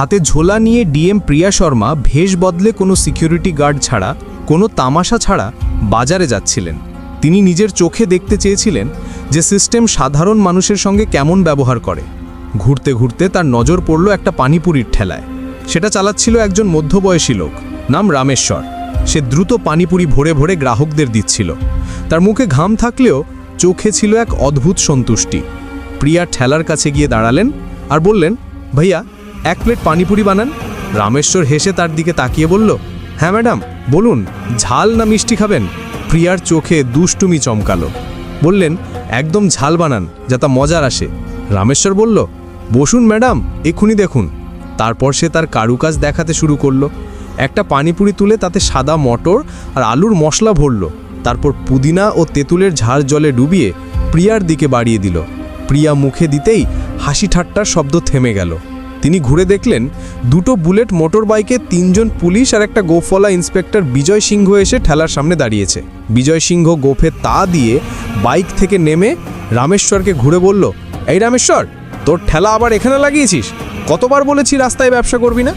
হাতে ঝোলা নিয়ে ডিএম প্রিয়া শর্মা ভেষ বদলে কোনো সিকিউরিটি গার্ড ছাড়া, কোনো তামাশা ছাড়া বাজারে যাচ্ছিলেন। তিনি নিজের চোখে দেখতে চেয়েছিলেন যে সিস্টেম সাধারণ মানুষের সঙ্গে কেমন ব্যবহার করে। ঘুরতে ঘুরতে তার নজর পড়ল একটা পানিপুরির ঠেলায়। সেটা চালাচ্ছিল একজন মধ্যবয়সী লোক, নাম রামেশ্বর। সে দ্রুত পানিপুরি ভরে ভরে গ্রাহকদের দিচ্ছিল। তার মুখে ঘাম থাকলেও চোখে ছিল এক অদ্ভুত সন্তুষ্টি। প্রিয়া ঠেলার কাছে গিয়ে দাঁড়ালেন আর বললেন, ভাইয়া এক প্লেট পানিপুরি বানান। রামেশ্বর হেসে তার দিকে তাকিয়ে বলল হ্যাঁ ম্যাডাম, বলুন, ঝাল না মিষ্টি খাবেন? প্রিয়ার চোখে দুষ্টুমি চমকালো। বললেন, একদম ঝাল বানান যাতে মজার আসে। রামেশ্বর বলল, বসুন, ম্যাডাম, এক্ষুনি দেখুন। তারপর সে তার কারুকাজ দেখাতে শুরু করল। একটা পানিপুরি তুলে তাতে সাদা মটর আর আলুর মশলা ভরল। তারপর পুদিনা ও তেঁতুলের ঝাড় জলে ডুবিয়ে প্রিয়ার দিকে বাড়িয়ে দিল। প্রিয়া মুখে দিতেই হাসি ঠাট্টার শব্দ থেমে গেল। তিনি ঘুরে দেখলেন দুটো বুলেট মোটর বাইকে তিনজন পুলিশ আর একটা গোফলা ইন্সপেক্টর বিজয় সিংহ এসে ঠেলার সামনে দাঁড়িয়েছে। বিজয় সিংহ গোফে তা দিয়ে বাইক থেকে নেমে রামেশ্বরকে ঘুরে বলল, এই রামেশ্বর, তোর ঠেলা আবার এখানে লাগিয়েছিস? কতবার বলেছি রাস্তায় ব্যবসা করবি না?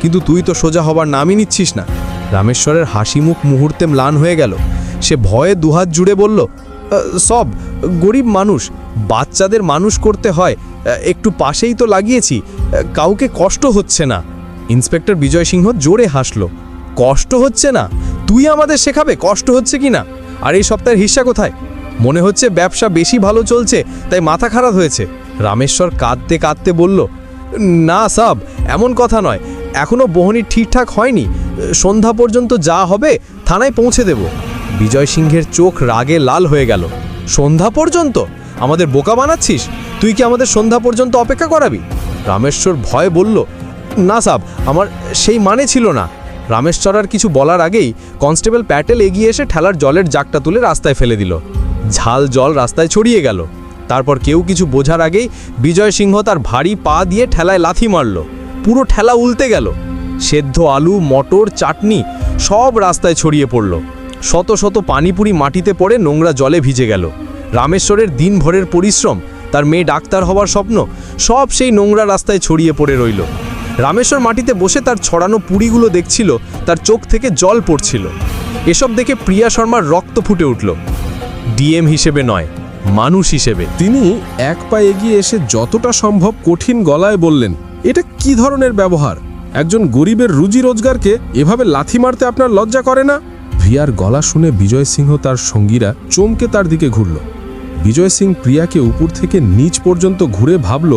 কিন্তু তুই তো সোজা হবার নামই নিচ্ছিস না। রামেশ্বরের হাসি মুখ মুহূর্তে ম্লান হয়ে গেল। সে ভয়ে দুহাত জুড়ে বলল সব গরিব মানুষ, বাচ্চাদের মানুষ করতে হয় একটু পাশেই তো লাগিয়েছি কাউকে কষ্ট হচ্ছে না। ইন্সপেক্টর বিজয় সিংহ জোরে হাসলো, কষ্ট হচ্ছে না? তুই আমাদের শেখাবে, কষ্ট হচ্ছে কি না? আর এই সপ্তাহের হিস্সা কোথায়? মনে হচ্ছে ব্যবসা বেশি ভালো চলছে, তাই মাথা খারাপ হয়েছে। রামেশ্বর কাঁদতে কাঁদতে বলল, না সাব, এমন কথা নয়। এখনও বহনি ঠিকঠাক হয়নি। সন্ধ্যা পর্যন্ত যা হবে থানায় পৌঁছে দেব। বিজয় সিংহের চোখ রাগে লাল হয়ে গেল। সন্ধ্যা পর্যন্ত? আমাদের বোকা বানাচ্ছিস? তুই কি আমাদের সন্ধ্যা পর্যন্ত অপেক্ষা করাবি? রামেশ্বর ভয় বলল, না সাব, আমার সেই মানে ছিল না। রামেশ্বর আর কিছু বলার আগেই কনস্টেবল প্যাটেল এগিয়ে এসে ঠেলার জলের জাগটা তুলে রাস্তায় ফেলে দিল। ঝাল জল রাস্তায় ছড়িয়ে গেল। তারপর কেউ কিছু বোঝার আগেই বিজয় সিংহ তার ভারী পা দিয়ে ঠেলায় লাথি মারল। পুরো ঠেলা উল্টে গেল। সেদ্ধ আলু, মটর, চাটনি সব রাস্তায় ছড়িয়ে পড়ল। শত শত পানিপুরি মাটিতে পড়ে নোংরা জলে ভিজে গেল। রামেশ্বরের দিনভরের পরিশ্রম, তার মেয়ে ডাক্তার হওয়ার স্বপ্ন, সব সেই নোংরা রাস্তায় ছড়িয়ে পড়ে রইল। রামেশ্বর মাটিতে বসে তার ছড়ানো পুরিগুলো দেখছিল, তার চোখ থেকে জল পড়ছিল। এসব দেখে প্রিয়া শর্মার রক্ত ফুটে উঠল। ডিএম হিসেবে নয়, মানুষ হিসেবে। তিনি এক পা এগিয়ে এসে যতটা সম্ভব কঠিন গলায় বললেন, এটা কি ধরনের ব্যবহার? একজন গরিবের রুজি রোজগারকে এভাবে লাথি মারতে আপনার লজ্জা করে না? ভিয়ার গলা শুনে বিজয় সিংহ তার সঙ্গীরা চমকে তার দিকে ঘুরল। বিজয় সিং প্রিয়াকে উপর থেকে নিচ পর্যন্ত ঘুরে ভাবল,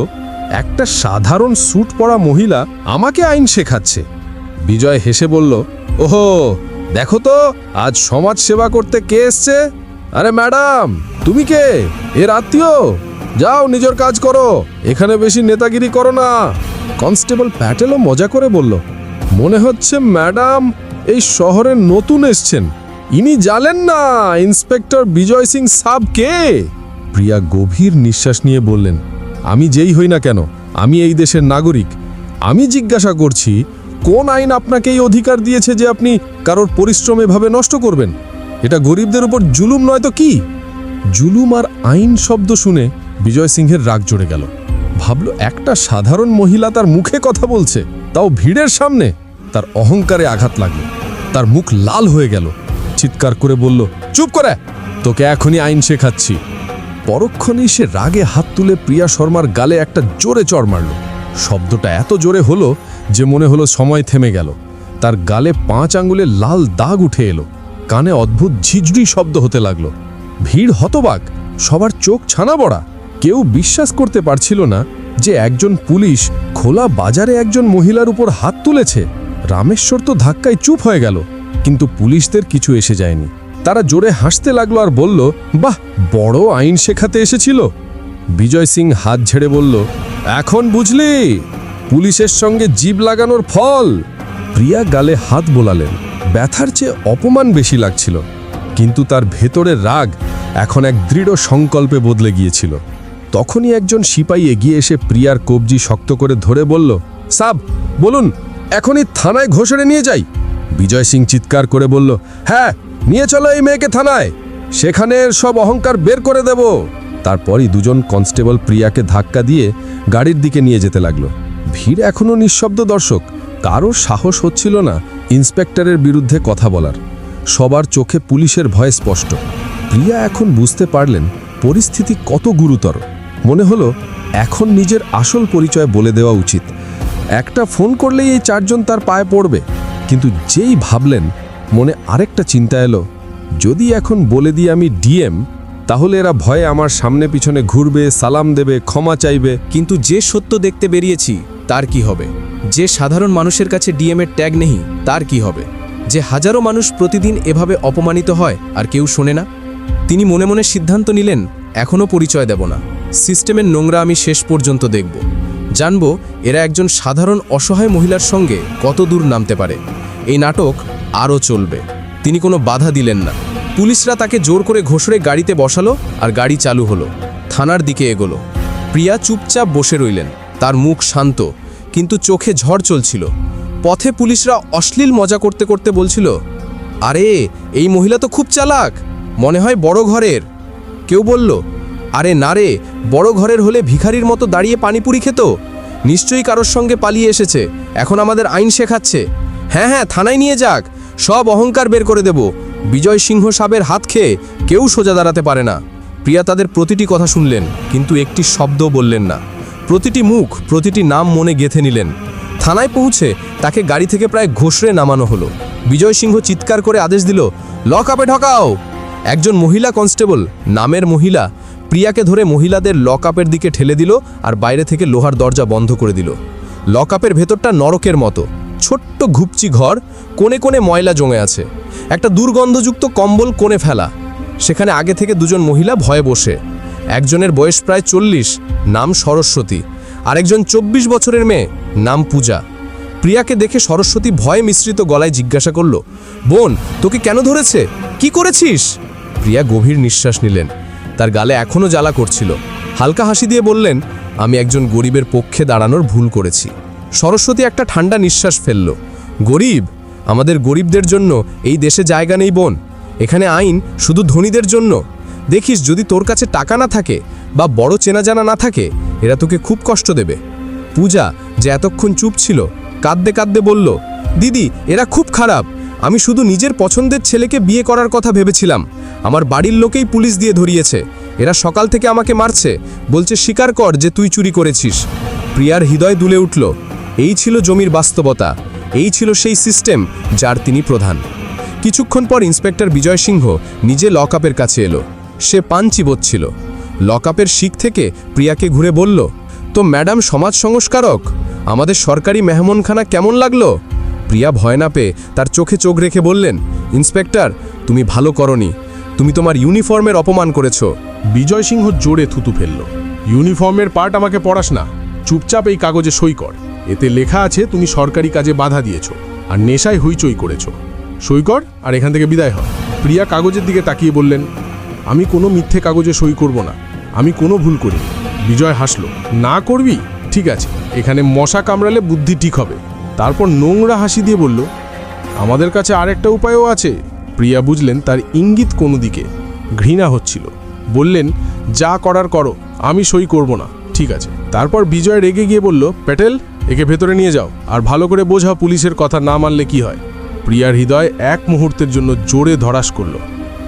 একটা সাধারণ স্যুট পরা মহিলা আমাকে আইন শেখাচ্ছে। বিজয় হেসে বলল, ওহো, দেখো তো, আজ সমাজ সেবা করতে কে এসছে? আরে ম্যাডাম, তুমি কে? এর আত্মীয়? যাও, নিজের কাজ করো। এখানে বেশি নেতাগিরি করো না। কনস্টেবল প্যাটেলও মজা করে বলল, মনে হচ্ছে ম্যাডাম এই শহরে নতুন এসছেন। ইনি জানেন না ইন্সপেক্টর বিজয় সিং সাব কে? প্রিয়া গভীর নিঃশ্বাস নিয়ে বললেন, আমি যেই হই না কেন, আমি এই দেশের নাগরিক। আমি জিজ্ঞাসা করছি, কোন আইন আপনাকে এই অধিকার দিয়েছে যে আপনি কারোর পরিশ্রম এভাবে নষ্ট করবেন? এটা গরিবদের উপর জুলুম নয় তো কি? জুলুম আর আইন শব্দ শুনে বিজয় সিংহের রাগ জড়ে গেল। ভাবল, একটা সাধারণ মহিলা তার মুখে কথা বলছে, তাও ভিড়ের সামনে? তার অহংকারে আঘাত লাগল। তার মুখ লাল হয়ে গেল। চিৎকার করে বলল, চুপ করে, তোকে এখনই আইন শেখাচ্ছি। পরক্ষণেই সে রাগে হাত তুলে প্রিয়া শর্মার গালে একটা জোরে চড় মারল। শব্দটা এত জোরে হলো যে মনে হলো সময় থেমে গেল। তার গালে পাঁচ আঙ্গুলে লাল দাগ উঠে এলো। কানে অদ্ভুত ঝিঝড়ি শব্দ হতে লাগল। ভিড় হতবাক, সবার চোখ ছানা বড়া। কেউ বিশ্বাস করতে পারছিল না যে একজন পুলিশ খোলা বাজারে একজন মহিলার উপর হাত তুলেছে। রামেশ্বর তো ধাক্কায় চুপ হয়ে গেল, কিন্তু পুলিশদের কিছু এসে যায়নি। তারা জোরে হাসতে লাগল আর বলল, বাহ, বড় আইন শেখাতে এসেছিল। বিজয় সিং হাত ঝেড়ে বলল, এখন বুঝলি, পুলিশের সঙ্গে জীব লাগানোর ফল। প্রিয়া গালে হাত বোলালেন, ব্যথার চেয়ে অপমান বেশি লাগছিল, কিন্তু তার ভেতরের রাগ এখন এক দৃঢ় সংকল্পে বদলে গিয়েছিল। তখনই একজন সিপাহী এগিয়ে এসে প্রিয়ার কবজি শক্ত করে ধরে বলল, সাব, বলুন এখনই থানায় ঘোষণে নিয়ে যাই। বিজয় সিং চিৎকার করে বলল হ্যাঁ নিয়ে চলো এই মেয়েকে থানায়। সেখানে সব অহংকার বের করে দেব। তারপরই দুজন কনস্টেবল প্রিয়াকে ধাক্কা দিয়ে গাড়ির দিকে নিয়ে যেতে লাগল। ভিড় এখনও নিঃশব্দ দর্শক, কারোর সাহস হচ্ছিল না ইন্সপেক্টরের বিরুদ্ধে কথা বলার। সবার চোখে পুলিশের ভয় স্পষ্ট। প্রিয়া এখন বুঝতে পারলেন পরিস্থিতি কত গুরুতর। মনে হলো, এখন নিজের আসল পরিচয় বলে দেওয়া উচিত। একটা ফোন করলেই এই চারজন তার পায়ে পড়বে। কিন্তু যেই ভাবলেন, মনে আরেকটা চিন্তা এলো, যদি এখন বলে দিই আমি ডিএম, তাহলে এরা ভয়ে আমার সামনে পিছনে ঘুরবে, সালাম দেবে, ক্ষমা চাইবে। কিন্তু যে সত্য দেখতে বেরিয়েছি, তার কি হবে? যে সাধারণ মানুষের কাছে ডিএমের ট্যাগ নেই, তার কি হবে? যে হাজারো মানুষ প্রতিদিন এভাবে অপমানিত হয়, আর কেউ শোনে না? তিনি মনে মনে সিদ্ধান্ত নিলেন, এখনও পরিচয় দেব না। সিস্টেমের নোংরা আমি শেষ পর্যন্ত দেখব। জানব এরা একজন সাধারণ অসহায় মহিলার সঙ্গে কত দূর নামতে পারে। এই নাটক আরও চলবে। তিনি কোনো বাধা দিলেন না। পুলিশরা তাকে জোর করে ঘোষরে গাড়িতে বসালো আর গাড়ি চালু হলো। থানার দিকে এগোলো। প্রিয়া চুপচাপ বসে রইলেন। তার মুখ শান্ত, কিন্তু চোখে ঝড় চলছিল। পথে পুলিশরা অশ্লীল মজা করতে করতে বলছিল, আরে, এই মহিলা তো খুব চালাক। মনে হয় বড় ঘরের। কেউ বলল আরে না রে, বড় ঘরের হলে ভিখারির মতো দাঁড়িয়ে পানিপুরি খেত? নিশ্চয়ই কারোর সঙ্গে পালিয়ে এসেছে, এখন আমাদের আইন শেখাচ্ছে। হ্যাঁ হ্যাঁ থানায় নিয়ে যাক, সব অহংকার বের করে দেব। বিজয় সিংহ সাবের হাত খেয়ে কেউ সোজা দাঁড়াতে পারে না। প্রিয়া তাদের প্রতিটি কথা শুনলেন, কিন্তু একটি শব্দ বললেন না। প্রতিটি মুখ, প্রতিটি নাম মনে গেথে নিলেন। থানায় পৌঁছে তাকে গাড়ি থেকে প্রায় ঘোষরে নামানো হলো। বিজয় সিংহ চিৎকার করে আদেশ দিল, লক আপে ঢকাও! একজন মহিলা কনস্টেবল, নামের মহিলা প্রিয়াকে ধরে মহিলাদের লক দিকে ঠেলে দিল আর বাইরে থেকে লোহার দরজা বন্ধ করে দিল। লক আপের ভেতরটা নরকের মতো। ছোট্ট ঘুপচি ঘর, কোণে কোণে ময়লা জমে আছে। একটা দুর্গন্ধযুক্ত কম্বল কোণে ফেলা। সেখানে আগে থেকে দুজন মহিলা ভয়ে বসে। একজনের বয়স প্রায় চল্লিশ, নাম সরস্বতী। আরেকজন চব্বিশ বছরের মেয়ে, নাম পূজা। প্রিয়াকে দেখে সরস্বতী ভয়ে মিশ্রিত গলায় জিজ্ঞাসা করল, বোন, তোকে কেন ধরেছে? কি করেছিস? প্রিয়া গভীর নিঃশ্বাস নিলেন। তার গালে এখনও জ্বালা করছিল। হালকা হাসি দিয়ে বললেন, আমি একজন গরিবের পক্ষে দাঁড়ানোর ভুল করেছি। সরস্বতী একটা ঠান্ডা নিঃশ্বাস ফেলল। গরিব, আমাদের গরিবদের জন্য এই দেশে জায়গা নেই বোন। এখানে আইন শুধু ধনীদের জন্য। দেখিস, যদি তোর কাছে টাকা না থাকে বা বড় চেনা জানা না থাকে, এরা তোকে খুব কষ্ট দেবে। পূজা যে এতক্ষণ চুপ ছিল, কাঁদতে কাঁদতে বলল, দিদি, এরা খুব খারাপ। আমি শুধু নিজের পছন্দের ছেলেকে বিয়ে করার কথা ভেবেছিলাম। আমার বাড়ির লোকেই পুলিশ দিয়ে ধরিয়েছে। এরা সকাল থেকে আমাকে মারছে। বলছে, স্বীকার কর যে তুই চুরি করেছিস। প্রিয়ার হৃদয় দুলে উঠল। এই ছিল জমির বাস্তবতা। এই ছিল সেই সিস্টেম যার তিনি প্রধান। কিছুক্ষণ পর ইন্সপেক্টর বিজয় সিংহ নিজে লকআপের কাছে এলো। সে পান চিবোচ্ছিল লকআপের শিখ থেকে প্রিয়াকে ঘুরে বলল, তো ম্যাডাম সমাজ সংস্কারক, আমাদের সরকারি মেহমানখানা কেমন লাগল? প্রিয়া ভয় না পেয়ে তার চোখে চোখ রেখে বললেন, ইন্সপেক্টর, তুমি ভালো করনি। তুমি তোমার ইউনিফর্মের অপমান করেছ। বিজয় সিংহ জোরে থুতু ফেলল, ইউনিফর্মের পার্ট আমাকে পড়াস না। চুপচাপ এই কাগজে সই কর। এতে লেখা আছে, তুমি সরকারি কাজে বাধা দিয়েছ আর নেশায় হইচই করেছ। সই কর আর এখান থেকে বিদায় হ। প্রিয়া কাগজের দিকে তাকিয়ে বললেন, আমি কোনো মিথ্যে কাগজে সই করব না। আমি কোনো ভুল করি বিজয় হাসলো, না করবি? ঠিক আছে। এখানে মশা কামড়ালে বুদ্ধি ঠিক হবে। তারপর নোংরা হাসি দিয়ে বলল, আমাদের কাছে আরেকটা উপায়ও আছে। প্রিয়া বুঝলেন তার ইঙ্গিত কোনো দিকে ঘৃণা হচ্ছিল। বললেন, যা করার করো, আমি সই করব না, ঠিক আছে। তারপর বিজয় রেগে গিয়ে বলল, প্যাটেল, একে ভেতরে নিয়ে যাও, আর ভালো করে বোঝাও পুলিশের কথা না মানলে কি হয়? প্রিয়ার হৃদয় এক মুহূর্তের জন্য জোরে ধরাস করল।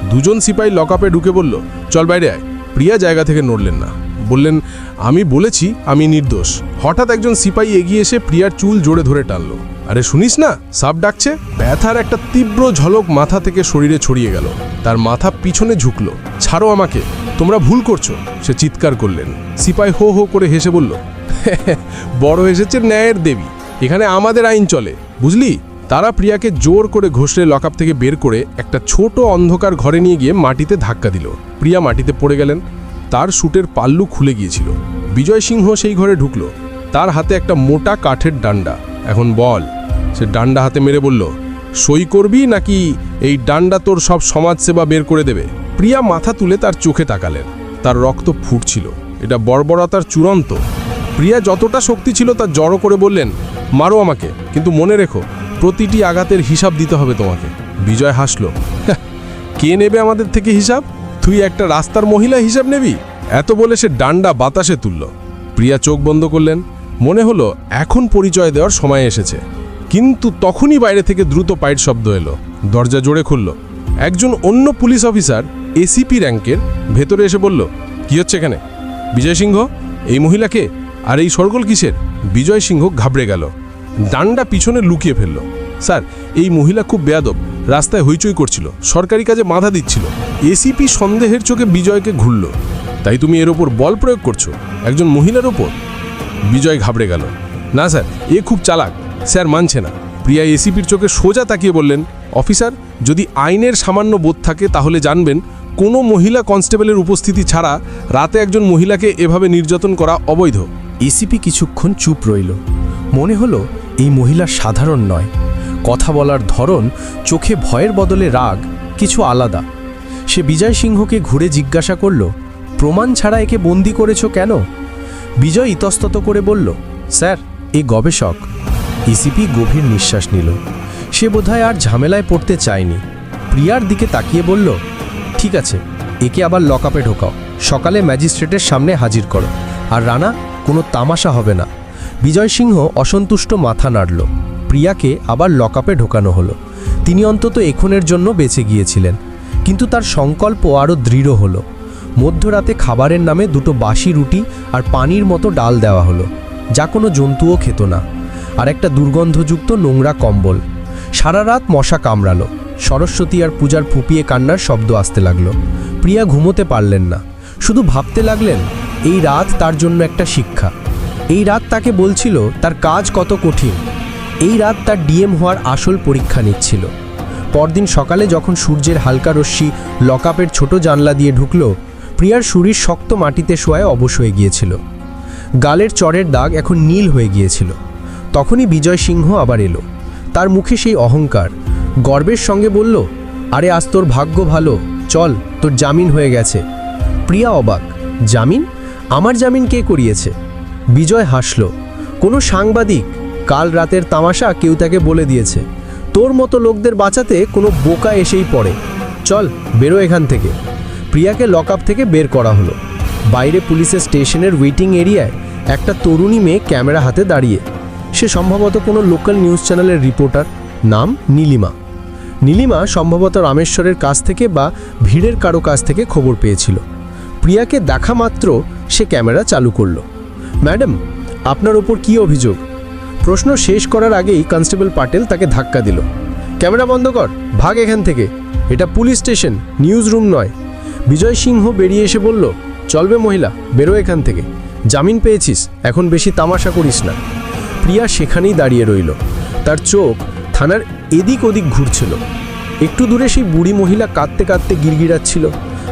দুজন সিপাই লকআপে ঢুকে বলল, চল বাইরে আয়। প্রিয়া জায়গা থেকে নড়লেন না। বললেন, আমি বলেছি, আমি নির্দোষ। হঠাৎ একজন সিপাই এগিয়ে এসে প্রিয়ার চুল জোরে ধরে টানলো। আরে শুনিস না, সাপ ডাকছে? ব্যথার একটা তীব্র ঝলক মাথা থেকে শরীরে ছড়িয়ে গেল। তার মাথা পিছনে ঝুঁকলো। ছাড়ো আমাকে, তোমরা ভুল করছ, সে চিৎকার করলেন। সিপাই হো হো করে হেসে বলল বড় এসেছে ন্যায়ের দেবী। এখানে আমাদের আইন চলে, বুঝলি? তারা প্রিয়াকে জোর করে ঘষলে লকআপ থেকে বের করে একটা ছোট অন্ধকার ঘরে নিয়ে গিয়ে মাটিতে ধাক্কা দিল। প্রিয়া মাটিতে পড়ে গেলেন। তার শুটের পাল্লু খুলে গিয়েছিল। বিজয় সিংহ সেই ঘরে ঢুকলো। তার হাতে একটা মোটা কাঠের ডান্ডা। এখন বল, সে ডান্ডা হাতে মেরে বলল, সই করবি নাকি এই ডান্ডা তোর সব সমাজসেবা বের করে দেবে? প্রিয়া মাথা তুলে তার চোখে তাকালেন। তার রক্ত ফুটছিল। এটা বর্বরতার চূড়ান্ত। প্রিয়া যতটা শক্তি ছিল তা জড়ো করে বললেন, মারো আমাকে, কিন্তু মনে রেখো, প্রতিটি আঘাতের হিসাব দিতে হবে তোমাকে। বিজয় হাসল কে নেবে আমাদের থেকে হিসাব? তুই একটা রাস্তার মহিলা হিসাব নেবি? এত বলে সে ডান্ডা বাতাসে তুলল। প্রিয়া চোখ বন্ধ করলেন। মনে হলো এখন পরিচয় দেওয়ার সময় এসেছে। কিন্তু তখনই বাইরে থেকে দ্রুত পায়ের শব্দ এলো। দরজা জোরে খুলল। একজন অন্য পুলিশ অফিসার এসিপি র্যাঙ্কের ভেতরে এসে বলল, কি হচ্ছে এখানে? বিজয় সিংহ? এই মহিলাকে আর এই সরগোল কিসের? বিজয় সিংহ ঘাবড়ে গেল। ডান্ডা পিছনে লুকিয়ে ফেলল। স্যার, এই মহিলা খুব বেয়াদব। রাস্তায় হইচই করছিল, সরকারি কাজে বাধা দিচ্ছিল। এসিপি সন্দেহের চোখে বিজয়কে ঘুরল। তাই তুমি এর ওপর বল প্রয়োগ করছ? একজন মহিলার ওপর? বিজয় ঘাবড়ে গেল। না স্যার, এ খুব চালাক। স্যার মানছে না। প্রিয়া এসিপির চোখে সোজা তাকিয়ে বললেন, অফিসার, যদি আইনের সামান্য বোধ থাকে তাহলে জানবেন, কোনো মহিলা কনস্টেবলের উপস্থিতি ছাড়া রাতে একজন মহিলাকে এভাবে নির্যাতন করা অবৈধ। এসিপি কিছুক্ষণ চুপ রইল। মনে হলো, এই মহিলা সাধারণ নয়। কথা বলার ধরন, চোখে ভয়ের বদলে রাগ, কিছু আলাদা। সে বিজয় সিংহকে ঘুরে জিজ্ঞাসা করল, প্রমাণ ছাড়া একে বন্দি করেছ কেন? বিজয় ইতস্তত করে বলল, স্যার, এ গবেষক। ইসিপি গভীর নিঃশ্বাস নিল। সে বোধহয় আর ঝামেলায় পড়তে চায়নি। প্রিয়ার দিকে তাকিয়ে বলল, ঠিক আছে, একে আবার লকআপে ঢোকাও। সকালে ম্যাজিস্ট্রেটের সামনে হাজির করো। আর রানা, কোনো তামাশা হবে না। বিজয় সিংহ অসন্তুষ্ট মাথা নাড়ল। প্রিয়াকে আবার লকআপে ঢোকানো হলো। তিনি অন্তত এখনের জন্য বেঁচে গিয়েছিলেন। কিন্তু তার সংকল্প আরও দৃঢ় হলো। মধ্যরাতে খাবারের নামে দুটো বাসি রুটি আর পানির মতো ডাল দেওয়া হলো। যা কোনো জন্তুও খেত না। আর একটা দুর্গন্ধযুক্ত নোংরা কম্বল। সারা রাত মশা কামড়ালো। সরস্বতী আর পূজার ফুপিয়ে কান্নার শব্দ আসতে লাগল। প্রিয়া ঘুমোতে পারলেন না। শুধু ভাবতে লাগলেন, এই রাত তার জন্য একটা শিক্ষা। এই রাত তাকে বলছিল, তার কাজ কত কঠিন। এই রাত তার ডিএম হওয়ার আসল পরীক্ষা নিচ্ছিল। পরদিন সকালে যখন সূর্যের হালকা রশ্মি লকআপের ছোট জানলা দিয়ে ঢুকল, প্রিয়ার শরীর শক্ত মাটিতে শোয়ায় অবশ হয়ে গিয়েছিল। গালের চরের দাগ এখন নীল হয়ে গিয়েছিল। তখনই বিজয় সিংহ আবার এলো। তার মুখে সেই অহংকার। গর্বের সঙ্গে বলল, আরে আজ তোর ভাগ্য ভালো। চল, তোর জামিন হয়ে গেছে। প্রিয়া অবাক, জামিন? আমার জামিন কে করিয়েছে? বিজয় হাসল। কোনো সাংবাদিক, কাল রাতের তামাশা কেউ তাকে বলে দিয়েছে। তোর মতো লোকদের বাঁচাতে কোনো বোকা এসেই পড়ে। চল, বেরো এখান থেকে। প্রিয়াকে লকআপ থেকে বের করা হলো। বাইরে পুলিশের স্টেশনের ওয়েটিং এরিয়ায় একটা তরুণী মেয়ে ক্যামেরা হাতে দাঁড়িয়ে। সে সম্ভবত কোনো লোকাল নিউজ চ্যানেলের রিপোর্টার। নাম নীলিমা। নীলিমা সম্ভবত রামেশ্বরের কাছ থেকে বা ভিড়ের কারও কাছ থেকে খবর পেয়েছিল। প্রিয়াকে দেখা মাত্র সে ক্যামেরা চালু করল। ম্যাডাম, আপনার ওপর কী অভিযোগ? প্রশ্ন শেষ করার আগেই কনস্টেবল পাটেল তাকে ধাক্কা দিল। ক্যামেরা বন্ধ কর, ভাগ এখান থেকে। এটা পুলিশ স্টেশন নিউজ রুম নয়। বিজয় সিংহ বেরিয়ে এসে বলল, চলবে মহিলা, বেরো এখান থেকে। জামিন পেয়েছিস, এখন বেশি তামাশা করিস না। প্রিয়া সেখানেই দাঁড়িয়ে রইল। তার চোখ থানার এদিক ওদিক ঘুরছিল। একটু দূরে সেই বুড়ি মহিলা কাঁদতে কাঁদতে গিরগিরাচ্ছিল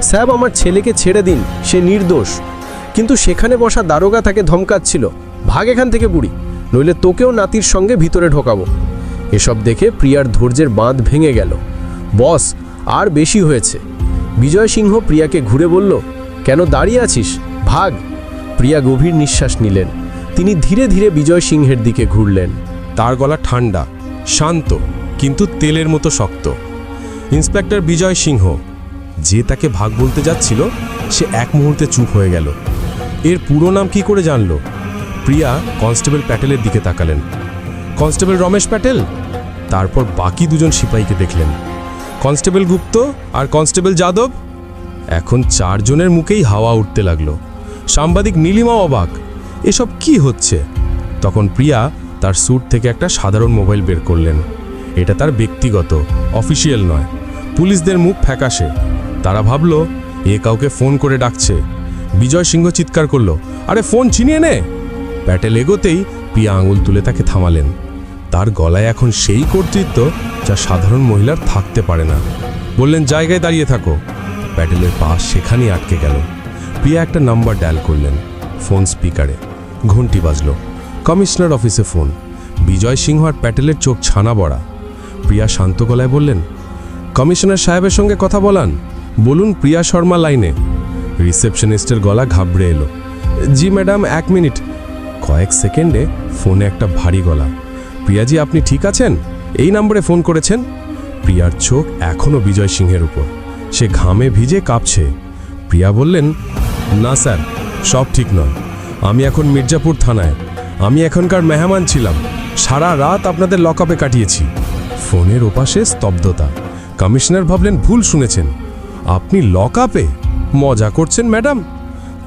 স্যাব, আমার ছেলেকে ছেড়ে দিন, সে নির্দোষ। কিন্তু সেখানে বসা দারোগা তাকে ধমকাচ্ছিল, ভাগ এখান থেকে বুড়ি, নইলে তোকেও নাতির সঙ্গে ভিতরে ঢোকাবো। এসব দেখে প্রিয়ার ধৈর্যের বাঁধ ভেঙে গেল। বস, আর বেশি হয়েছে। বিজয় সিংহ প্রিয়াকে ঘুরে বলল, কেন দাঁড়িয়ে আছিস? ভাগ। প্রিয়া গভীর নিঃশ্বাস নিলেন। তিনি ধীরে ধীরে বিজয় সিংহের দিকে ঘুরলেন। তার গলা ঠান্ডা, শান্ত, কিন্তু তেলের মতো শক্ত। ইন্সপেক্টর বিজয় সিংহ, যে তাকে ভাগ বলতে যাচ্ছিল, সে এক মুহূর্তে চুপ হয়ে গেল। এর পুরো নাম কি করে জানল? প্রিয়া কনস্টেবল প্যাটেলের দিকে তাকালেন। কনস্টেবল রমেশ প্যাটেল? তারপর বাকি দুজন সিপাহীকে দেখলেন। কনস্টেবল গুপ্ত আর কনস্টেবল যাদব? এখন চারজনের মুখেই হাওয়া উঠতে লাগল। সাংবাদিক নীলিমা অবাক। এসব কি হচ্ছে? তখন প্রিয়া তার স্যুট থেকে একটা সাধারণ মোবাইল বের করলেন। এটা তার ব্যক্তিগত, অফিসিয়াল নয়। পুলিশদের মুখ ফ্যাকাশে। তারা ভাবল, এ কাউকে ফোন করে ডাকছে। বিজয় সিংহ চিৎকার করল, আরে ফোন ছিনিয়ে নে! প্যাটেল এগোতেই প্রিয়া আঙুল তুলে তাকে থামালেন। তার গলায় এখন সেই কর্তৃত্ব যা সাধারণ মহিলার থাকতে পারে না। বললেন, জায়গায় দাঁড়িয়ে থাকো। প্যাটেলের পাশ সেখানেই আটকে গেল। প্রিয়া একটা নাম্বার ডায়াল করলেন, ফোন স্পিকারে। ঘন্টি বাজলো। কমিশনার অফিসে ফোন। বিজয় সিংহ আর প্যাটেলের চোখ ছানা বড়া। প্রিয়া শান্ত গলায় বললেন, কমিশনার সাহেবের সঙ্গে কথা বলান। বলুন, প্রিয়া শর্মা লাইনে। রিসেপশনিস্টের গলা ঘাবড়ে এলো। জি, ম্যাডাম, এক মিনিট। কয়েক সেকেন্ডে ফোনে একটা ভারী গলা। প্রিয়াজি, আপনি ঠিক আছেন? এই নম্বরে ফোন করেছেন? প্রিয়ার চোখ এখনও বিজয় সিংহের উপর। সে ঘামে ভিজে কাঁপছে। প্রিয়া বললেন, না, স্যার, সব ঠিক নয়। আমি এখন মির্জাপুর থানায়। আমি এখনকার মেহমান ছিলাম। সারা রাত আপনাদের লকআপে কাটিয়েছি। ফোনের ওপাশে স্তব্ধতা। কমিশনার ভাবলেন, ভুল শুনেছেন। আপনি লকআপে? মজা করছেন ম্যাডাম।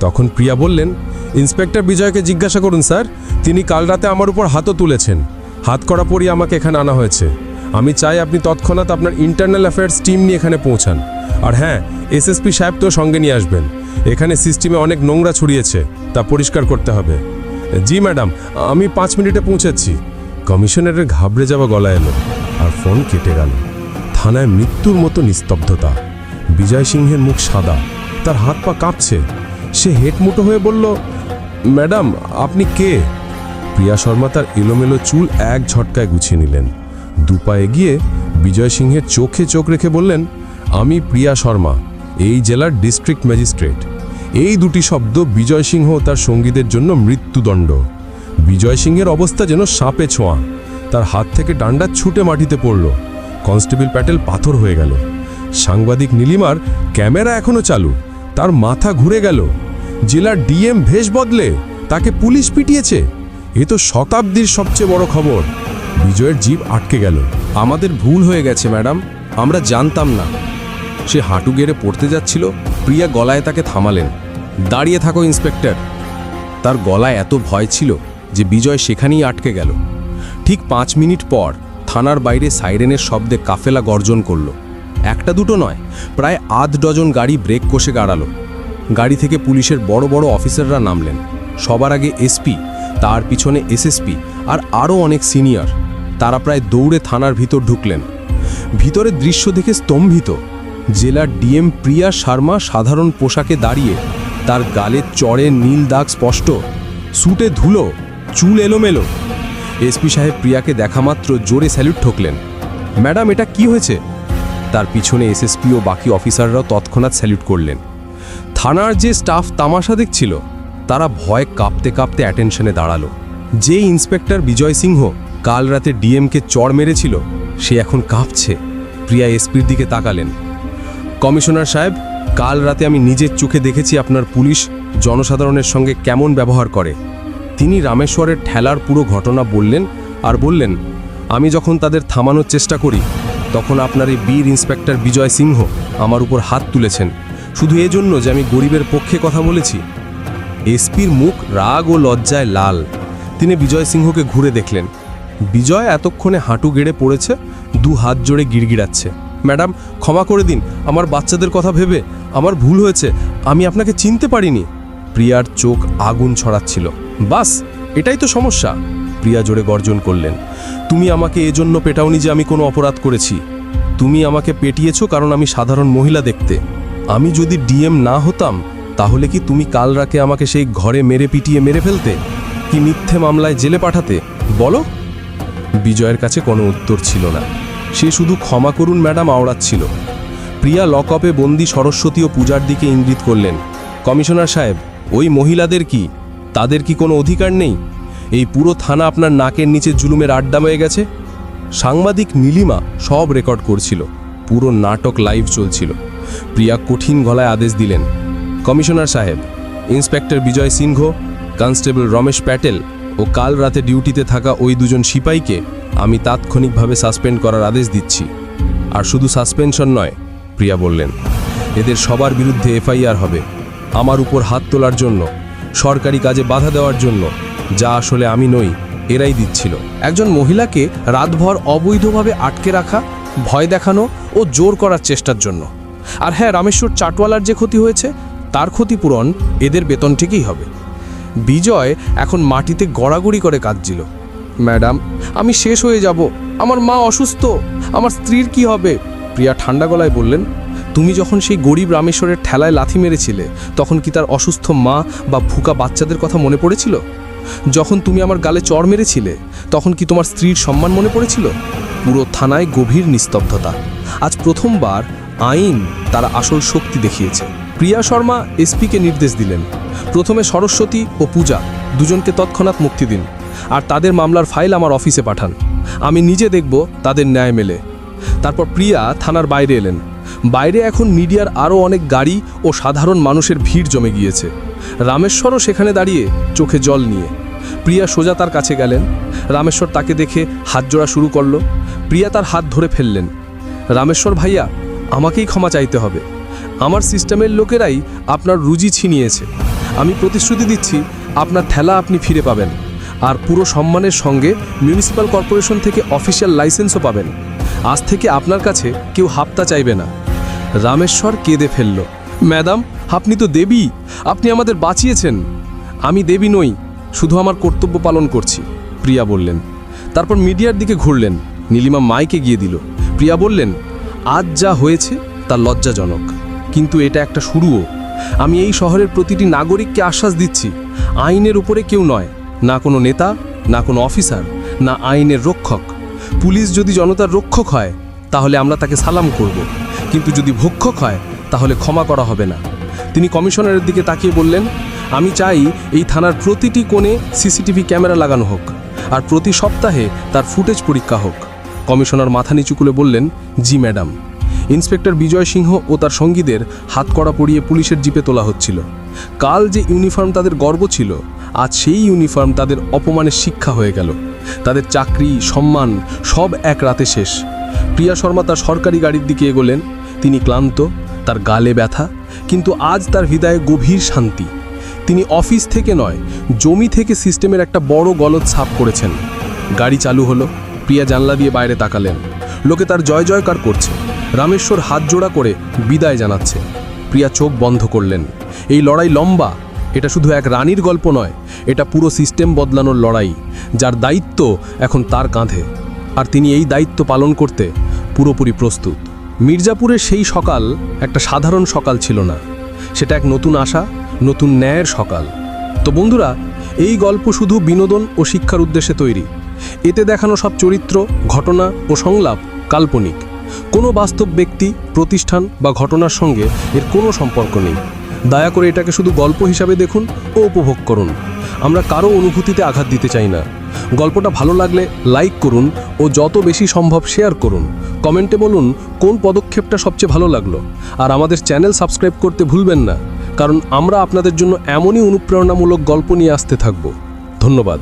তখন প্রিয়া বললেন, ইন্সপেক্টর বিজয়কে জিজ্ঞাসা করুন স্যার, তিনি কাল রাতে আমার উপর হাতও তুলেছেন। হাত করা পরই আমাকে এখানে আনা হয়েছে। আমি চাই আপনি তৎক্ষণাৎ আপনার ইন্টারনাল অ্যাফেয়ার্স টিম নিয়ে এখানে পৌঁছান। আর হ্যাঁ এসএসপি সাহেব তো সঙ্গে নিয়ে আসবেন। এখানে সিস্টেমে অনেক নোংরা ছড়িয়েছে, তা পরিষ্কার করতে হবে। জি ম্যাডাম, আমি পাঁচ মিনিটে পৌঁছাচ্ছি কমিশনারের ঘাবড়ে যাওয়া গলা এলো আর ফোন কেটে গেল। থানায় মৃত্যুর মতো নিস্তব্ধতা। বিজয় সিংহের মুখ সাদা। তার হাত পা কাঁপছে। সে হেটমুটো হয়ে বলল, ম্যাডাম, আপনি কে? প্রিয়া শর্মা তার এলোমেলো চুল এক ঝটকায় গুছিয়ে নিলেন। দুপা এগিয়ে বিজয় সিংহের চোখে চোখ রেখে বললেন, আমি প্রিয়া শর্মা, এই জেলার ডিস্ট্রিক্ট ম্যাজিস্ট্রেট। এই দুটি শব্দ বিজয় সিংহ তার সঙ্গীদের জন্য মৃত্যুদণ্ড। বিজয় সিংহের অবস্থা যেন সাপে ছোঁয়া। তার হাত থেকে ডান্ডা ছুটে মাটিতে পড়ল। কনস্টেবল প্যাটেল পাথর হয়ে গেল। সাংবাদিক নীলিমার ক্যামেরা এখনও চালু। তার মাথা ঘুরে গেল। জেলার ডিএম ভেষ বদলে তাকে পুলিশ পিটিয়েছে। এ তো শতাব্দীর সবচেয়ে বড় খবর। বিজয়ের জীব আটকে গেল। আমাদের ভুল হয়ে গেছে, ম্যাডাম। আমরা জানতাম না। সে হাঁটু গেড়ে পড়তে যাচ্ছিল। প্রিয়া গলায় তাকে থামালেন। দাঁড়িয়ে থাকো, ইন্সপেক্টর। তার গলায় এত ভয় ছিল যে বিজয় সেখানেই আটকে গেল। ঠিক পাঁচ মিনিট পর থানার বাইরে সাইরেনের শব্দে কাফেলা গর্জন করল। একটা দুটো নয়, প্রায় আধ ডজন গাড়ি ব্রেক কষে গাড়ালো। গাড়ি থেকে পুলিশের বড় বড় অফিসাররা নামলেন। সবার আগে এসপি, তার পিছনে এসএসপি আর আরও অনেক সিনিয়র। তারা প্রায় দৌড়ে থানার ভিতর ঢুকলেন। ভিতরের দৃশ্য দেখে স্তম্ভিত। জেলার ডিএম প্রিয়া শর্মা সাধারণ পোশাকে দাঁড়িয়ে, তার গালে চড়ে নীল দাগ স্পষ্ট, সুটে ধুলো, চুল এলোমেলো। এসপি সাহেব প্রিয়াকে দেখামাত্র জোরে স্যালুট ঠকলেন। ম্যাডাম, এটা কি হয়েছে? তার পিছনে এসএসপি ও বাকি অফিসাররাও তৎক্ষণাৎ স্যালুট করলেন। থানার যে স্টাফ তামাশা দেখছিল, তারা ভয় কাঁপতে কাঁপতে অ্যাটেনশনে দাঁড়াল। যে ইন্সপেক্টর বিজয় সিংহ কাল রাতে ডিএমকে চড় মেরেছিল, সে এখন কাঁপছে। প্রিয়া এসপির দিকে তাকালেন। কমিশনার সাহেব, কাল রাতে আমি নিজের চোখে দেখেছি আপনার পুলিশ জনসাধারণের সঙ্গে কেমন ব্যবহার করে। তিনি রামেশ্বরের ঠেলার পুরো ঘটনা বললেন আর বললেন, আমি যখন তাদের থামানোর চেষ্টা করি তখন আপনার এই বীর ইন্সপেক্টর বিজয় সিংহ আমার উপর হাত তুলেছেন। শুধু এজন্য যে আমি গরিবের পক্ষে কথা বলেছি। এসপির মুখ রাগ ও লজ্জায় লাল। তিনি বিজয় সিংহকে ঘুরে দেখলেন। বিজয় এতক্ষণে হাঁটু গেড়ে পড়েছে, দু হাত জোড়ে গিড়গিড়াচ্ছে। ম্যাডাম, ক্ষমা করে দিন, আমার বাচ্চাদের কথা ভেবে আমার ভুল হয়েছে, আমি আপনাকে চিনতে পারিনি। প্রিয়ার চোখ আগুন ছড়াচ্ছিল। বাস, এটাই তো সমস্যা। প্রিয়া জোরে গর্জন করলেন। তুমি আমাকে এজন্য পেটাওনি যে আমি কোনো অপরাধ করেছি। তুমি আমাকে পেটিয়েছো কারণ আমি সাধারণ মহিলা দেখতে। আমি যদি ডিএম না হতাম, তাহলে কি তুমি কাল রাকে আমাকে সেই ঘরে মেরে পিটিয়ে মেরে ফেলতে? কি মিথ্যে মামলায় জেলে পাঠাতে? বলো। বিজয়ের কাছে কোনো উত্তর ছিল না। সে শুধু ক্ষমা করুন ম্যাডাম আওড়াচ্ছিল। প্রিয়া লকআপে বন্দি সরস্বতী ও পূজার দিকে ইঙ্গিত করলেন। কমিশনার সাহেব, ওই মহিলাদের কি? তাদের কি কোনো অধিকার নেই? এই পুরো থানা আপনার নাকের নিচে জুলুমের আড্ডা হয়ে গেছে? সাংবাদিক নীলিমা সব রেকর্ড করছিল। পুরো নাটক লাইভ চলছিল। প্রিয়া কঠিন গলায় আদেশ দিলেন। কমিশনার সাহেব, ইন্সপেক্টর বিজয় সিংহ, কনস্টেবল রমেশ প্যাটেল ও কাল রাতে ডিউটিতে থাকা ওই দুজন সিপাহীকে আমি তাৎক্ষণিকভাবে সাসপেন্ড করার আদেশ দিচ্ছি। আর শুধু সাসপেনশন নয়, প্রিয়া বললেন, এদের সবার বিরুদ্ধে এফআইআর হবে। আমার উপর হাত তোলার জন্য, সরকারি কাজে বাধা দেওয়ার জন্য যা আসলে আমি নই, এরাই দিচ্ছিল। একজন মহিলাকে রাতভর অবৈধভাবে আটকে রাখা, ভয় দেখানো ও জোর করার চেষ্টার জন্য। আর হ্যাঁ রামেশ্বর চাটওয়ালার যে ক্ষতি হয়েছে, তার ক্ষতিপূরণ এদের বেতন ঠিকই হবে। বিজয় এখন মাটিতে গড়াগড়ি করে কাঁদছিল। ম্যাডাম, আমি শেষ হয়ে যাব। আমার মা অসুস্থ। আমার স্ত্রীর কি হবে? প্রিয়া ঠান্ডা গলায় বললেন, তুমি যখন সেই গরিব রামেশ্বরের ঠেলায় লাথি মেরেছিলে, তখন কি তার অসুস্থ মা বা ভুকা বাচ্চাদের কথা মনে পড়েছিল? যখন তুমি আমার গালে চড় মেরেছিলে, তখন কি তোমার স্ত্রীর সম্মান মনে পড়েছিল? পুরো থানায় গভীর নিস্তব্ধতা। আজ প্রথমবার আইন তারা আসল শক্তি দেখিয়েছে। প্রিয়া শর্মা এসপিকে নির্দেশ দিলেন। প্রথমে সরস্বতী ও পূজা দুজনকে তৎক্ষণাৎ মুক্তি দিন আর তাদের মামলার ফাইল আমার অফিসে পাঠান। আমি নিজে দেখব তাদের ন্যায় মেলে। তারপর প্রিয়া থানার বাইরে এলেন। বাইরে এখন মিডিয়ার আরও অনেক গাড়ি ও সাধারণ মানুষের ভিড় জমে গিয়েছে। রামেশ্বরও সেখানে দাঁড়িয়ে চোখে জল নিয়ে। প্রিয়া সোজা তার কাছে গেলেন। রামেশ্বর তাকে দেখে হাত জোড়া শুরু করল। প্রিয়া তার হাত ধরে ফেললেন। রামেশ্বর ভাইয়া, আমাকেই ক্ষমা চাইতে হবে। আমার সিস্টেমের লোকেরাই আপনার রুজি ছিনিয়েছে। আমি প্রতিশ্রুতি দিচ্ছি, আপনার ঠেলা আপনি ফিরে পাবেন। আর পুরো সম্মানের সঙ্গে মিউনিসিপ্যাল কর্পোরেশন থেকে অফিসিয়াল লাইসেন্সও পাবেন। আজ থেকে আপনার কাছে কেউ হাপ্তা চাইবে না। রামেশ্বর কেঁদে ফেলল। ম্যাডাম, আপনি তো দেবী। আপনি আমাদের বাঁচিয়েছেন। আমি দেবী নই, শুধু আমার কর্তব্য পালন করছি, প্রিয়া বললেন। তারপর মিডিয়ার দিকে ঘুরলেন, নীলিমা মাইকে গিয়ে দিল। প্রিয়া বললেন, আজ যা হয়েছে, তা লজ্জাজনক। কিন্তু এটা একটা শুরুও। আমি এই শহরের প্রতিটি নাগরিককে আশ্বাস দিচ্ছি, আইনের উপরে কেউ নয়, না কোনো নেতা, না কোনো অফিসার, না আইনের রক্ষক। পুলিশ যদি জনতার রক্ষক হয়, তাহলে আমরা তাকে সালাম করব। কিন্তু যদি ভক্ষক হয় তাহলে ক্ষমা করা হবে না। তিনি কমিশনারের দিকে তাকিয়ে বললেন, আমি চাই এই থানার প্রতিটি কোণে সিসিটিভি ক্যামেরা লাগানো হোক, আর প্রতি সপ্তাহে তার ফুটেজ পরীক্ষা হোক। কমিশনার মাথা নিচু করে বললেন, জি, ম্যাডাম। ইন্সপেক্টর বিজয় সিংহ ও তার সঙ্গীদের হাত কড়া পরিয়ে পুলিশের জিপে তোলা হচ্ছিল। কাল যে ইউনিফর্ম তাদের গর্ব ছিল, আজ সেই ইউনিফর্ম তাদের অপমানের শিক্ষা হয়ে গেল। তাদের চাকরি, সম্মান সব এক রাতে শেষ। প্রিয়া শর্মা তার সরকারি গাড়ির দিকে এগোলেন। তিনি ক্লান্ত তার গালে ব্যথা, কিন্তু আজ তার হৃদয়ে গভীর শান্তি। তিনি অফিস থেকে নয়, জমি থেকে সিস্টেমের একটা বড় গলদ সাফ করেছেন। গাড়ি চালু হলো, প্রিয়া জানলা দিয়ে বাইরে তাকালেন। লোকে তার জয় জয়কার করছে। রামেশ্বর হাত জোড়া করে বিদায় জানাচ্ছে। প্রিয়া চোখ বন্ধ করলেন। এই লড়াই লম্বা, এটা শুধু এক রানীর গল্প নয়, এটা পুরো সিস্টেম বদলানোর লড়াই, যার দায়িত্ব এখন তার কাঁধে। আর তিনি এই দায়িত্ব পালন করতে পুরোপুরি প্রস্তুত। মির্জাপুরের সেই সকাল একটা সাধারণ সকাল ছিল না। সেটা এক নতুন আশা, নতুন ন্যায়ের সকাল। তো বন্ধুরা, এই গল্প শুধু বিনোদন ও শিক্ষার উদ্দেশ্যে তৈরি। এতে দেখানো সব চরিত্র, ঘটনা ও সংলাপ কাল্পনিক। কোনো বাস্তব ব্যক্তি, প্রতিষ্ঠান বা ঘটনার সঙ্গে এর কোনো সম্পর্ক নেই। দয়া করে এটাকে শুধু গল্প হিসাবে দেখুন ও উপভোগ করুন। আমরা কারও অনুভূতিতে আঘাত দিতে চাই না। গল্পটা ভালো লাগলে লাইক করুন ও যত বেশি সম্ভব শেয়ার করুন। কমেন্টে বলুন কোন পদক্ষেপটা সবচেয়ে ভালো লাগল। আর আমাদের চ্যানেল সাবস্ক্রাইব করতে ভুলবেন না, কারণ আমরা আপনাদের জন্য এমনই অনুপ্রেরণামূলক গল্প নিয়ে আসতে থাকব। ধন্যবাদ।